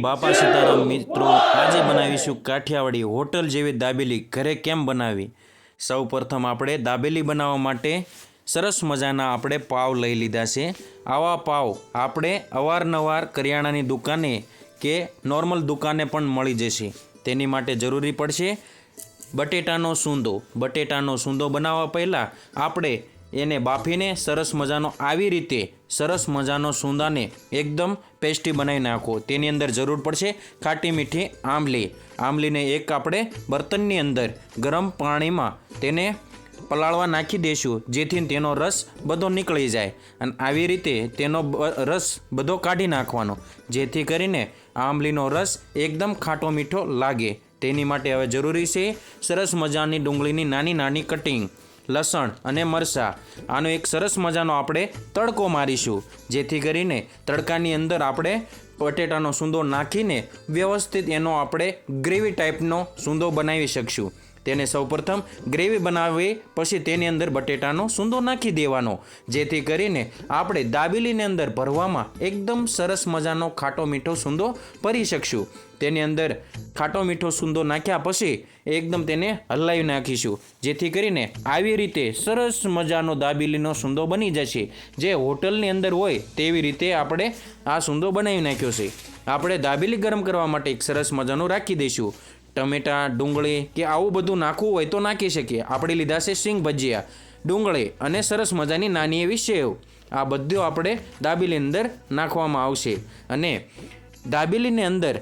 બાપા સીતારામ મિત્રો, આજે બનાવીશું કાઠિયાવાડી હોટલ જેવી દાબેલી. ઘરે કેમ બનાવી? સૌ પ્રથમ આપણે દાબેલી બનાવવા માટે સરસ મજાના આપણે પાવ લઈ લીધા છે. આવા પાવ આપણે અવારનવાર કરિયાણાની દુકાને કે નોર્મલ દુકાને પણ મળી જશે. તેની માટે જરૂરી પડશે બટેટાનો સૂંદો. બટેટાનો સૂંદો બનાવવા પહેલાં આપણે એને બાફીને સરસ મજાનો આવી રીતે સરસ મજાનો સુંદાને એકદમ પેસ્ટી બનાવી નાખો. તેની અંદર જરૂર પડશે ખાટી મીઠી આંબલી. આંબલીને એક આપણે બર્તનની અંદર ગરમ પાણીમાં તેને પલાળવા નાખી દઈશું, જેથી તેનો રસ બધો નીકળી જાય અને આવી રીતે તેનો રસ બધો કાઢી નાખવાનો. જેથી કરીને આંબલીનો રસ એકદમ ખાટો મીઠો લાગે. તેની માટે હવે જરૂરી છે સરસ મજાની ડુંગળીની નાની નાની કટિંગ લસણ અને મરચાં. આનો એક સરસ મજાનો આપણે તડકો મારીશું. જેથી કરીને તડકાની અંદર આપણે બટેટાનો સૂંદો નાખીને વ્યવસ્થિત એનો આપણે ગ્રેવી ટાઈપનો સૂંદો બનાવી શકશું. તેને સૌપ્રથમ ગ્રેવી બનાવી પછી તેની અંદર બટેટાનો સૂંદો નાખી દેવાનો. જેથી કરીને આપણે દાબેલીની અંદર ભરવામાં એકદમ સરસ મજાનો ખાટો મીઠો સૂંદો ભરી શકશું. તેની અંદર ખાટો મીઠો સૂંદો નાખ્યા પછી એકદમ તેને હલાવી નાખીશું. જેથી કરીને આવી રીતે સરસ મજાનો દાબેલીનો સૂંદો બની જશે. જે હોટલની અંદર હોય તેવી રીતે આપણે આ સૂંદો બનાવી નાખ્યો છે. આપણે દાબેલી ગરમ કરવા માટે એક સરસ મજાનું રાખી દઈશું. ટમેટા, ડુંગળી કે આવું બધું નાખવું હોય તો નાખી શકીએ. આપણે લીધા છે સિંગ ભજીયા, ડુંગળી અને સરસ મજાની નાની એવી સેવ. આ બધું આપણે દાબેલી અંદર નાખવામાં આવશે. અને દાબેલીની અંદર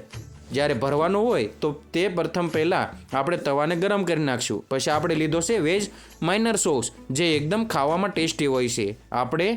જ્યારે ભરવાનું હોય તો તે પ્રથમ પહેલાં આપણે તવાને ગરમ કરી નાખશું. પછી આપણે લીધો છે વેજ માઇનર સોસ જે એકદમ ખાવામાં ટેસ્ટી હોય છે. આપણે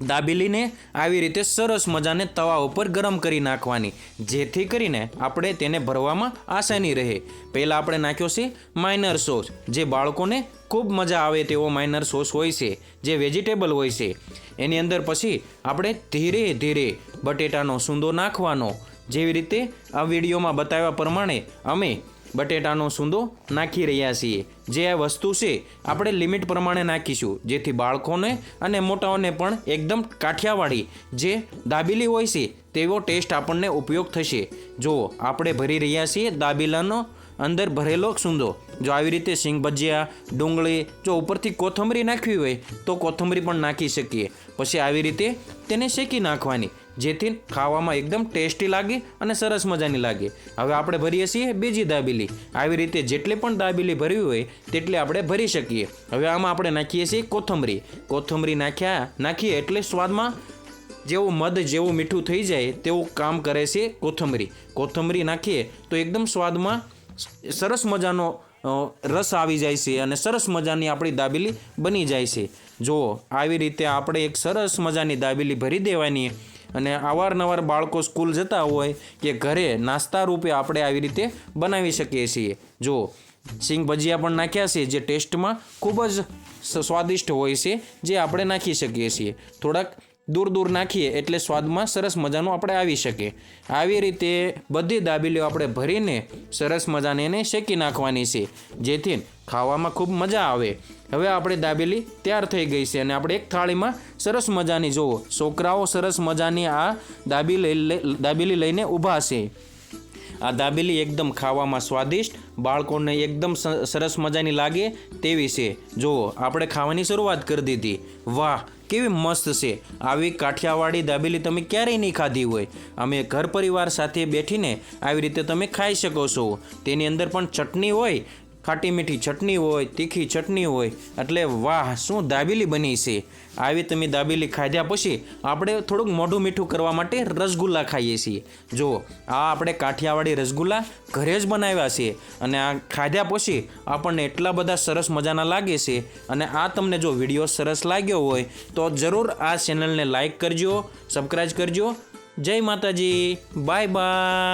દાબેલીને આવી રીતે સરસ મજાને તવા ઉપર ગરમ કરી નાખવાની, જેથી કરીને આપણે તેને ભરવામાં આસાની રહે. પહેલાં આપણે નાખ્યો છે માઇનર સોસ જે બાળકોને ખૂબ મજા આવે તેવો માઇનર સોસ હોય છે, જે વેજીટેબલ હોય છે. એની અંદર પછી આપણે ધીરે ધીરે બટેટાનો સૂંદો નાખવાનો. જેવી રીતે આ વિડીયોમાં બતાવ્યા પ્રમાણે, અમે બટેટાનો સૂંદો નાખી રહ્યા છીએ. જે આ વસ્તુ છે, આપણે લિમિટ પ્રમાણે નાખીશું, જેથી બાળકોને અને મોટાઓને પણ એકદમ કાઠિયાવાડી જે દાબેલી હોય છે, તેવો ટેસ્ટ આપણને ઉપયોગ થશે. જો આપણે ભરી રહ્યા છીએ દાબેલાનો અંદર ભરેલો સૂંદો, જો આવી રીતે સિંગ ભજીયા, ડુંગળી, જો ઉપરથી કોથમરી નાખવી હોય, તો કોથમરી પણ નાખી શકીએ. પછી આવી રીતે તેને શેકી નાખવાની. જેથી ખાવામાં એકદમ ટેસ્ટી લાગે અને સરસ મજાની લાગે. હવે આપણે ભરીએ છીએ બીજી દાબેલી. આવી રીતે જેટલી પણ દાબેલી ભરવી હોય તેટલી આપણે ભરી શકીએ. હવે આમાં આપણે નાખીએ છીએ કોથમરી. કોથમરી નાખ્યા, નાખીએ એટલે સ્વાદમાં જેવું મધ જેવું મીઠું થઈ જાય તેવું કામ કરે છે કોથમરી. કોથમરી નાખીએ તો એકદમ સ્વાદમાં સરસ મજાનો રસ આવી જાય છે અને સરસ મજાની આપણી દાબેલી બની જાય છે. જુઓ, આવી રીતે આપણે એક સરસ મજાની દાબેલી ભરી દેવાની. અને અવારનવાર બાળકો સ્કૂલ જતા હોય કે ઘરે નાસ્તા રૂપે આપણે આવી રીતે બનાવી શકીએ છીએ. જો, સિંગ ભજીયા પણ નાખ્યા છે જે ટેસ્ટમાં ખૂબ જ સ્વાદિષ્ટ હોય છે જે આપણે નાખી શકીએ છીએ. થોડાક દૂર દૂર નાખીએ એટલે સ્વાદમાં સરસ મજાનું આપણે આવી શકે આવી રીતે બધી દાબેલીઓ આપણે ભરીને સરસ મજાને એને શેકી નાખવાની છે. જેથી ખાવામાં ખૂબ મજા આવે. હવે આપણે દાબેલી તૈયાર થઈ ગઈ છે અને આપણે એક થાળીમાં સરસ મજાની, જુઓ, છોકરાઓ સરસ મજાની આ દાબેલી દાબેલી લઈને ઊભા છે. આ દાબેલી એકદમ ખાવામાં સ્વાદિષ્ટ, બાળકોને એકદમ સરસ મજાની લાગે તેવી છે. જુઓ, આપણે ખાવાની શરૂઆત કરી દીધી. વાહ, કેવી મસ્ત છે. આવી કાઠિયાવાડી દાબેલી તમે ક્યારેય નહીં ખાધી હોય. અમે ઘર પરિવાર સાથે બેઠીને આવી રીતે તમે ખાઈ શકો છો. તેની અંદર પણ ચટણી હોય ખાટી મીઠી ચટણી હોય, તીખી ચટણી હોય, એટલે વાહ, શું દાબેલી બની છે. આવી તમે દાબેલી ખાધ્યા પછી આપણે થોડુંક મોઢું મીઠું કરવા માટે રસગુલ્લા ખાઈએ છીએ. જો આ આપણે કાઠિયાવાડી રસગુલ્લા ઘરે જ બનાવ્યા છે અને આ ખાધ્યા પછી આપણને એટલા બધા સરસ મજાના લાગે છે અને આ તમને જો વીડિયો સરસ લાગ્યો હોય તો જરૂર આ ચેનલને લાઈક કરજો, સબસ્ક્રાઈબ કરજો. જય માતાજી, બાય બાય.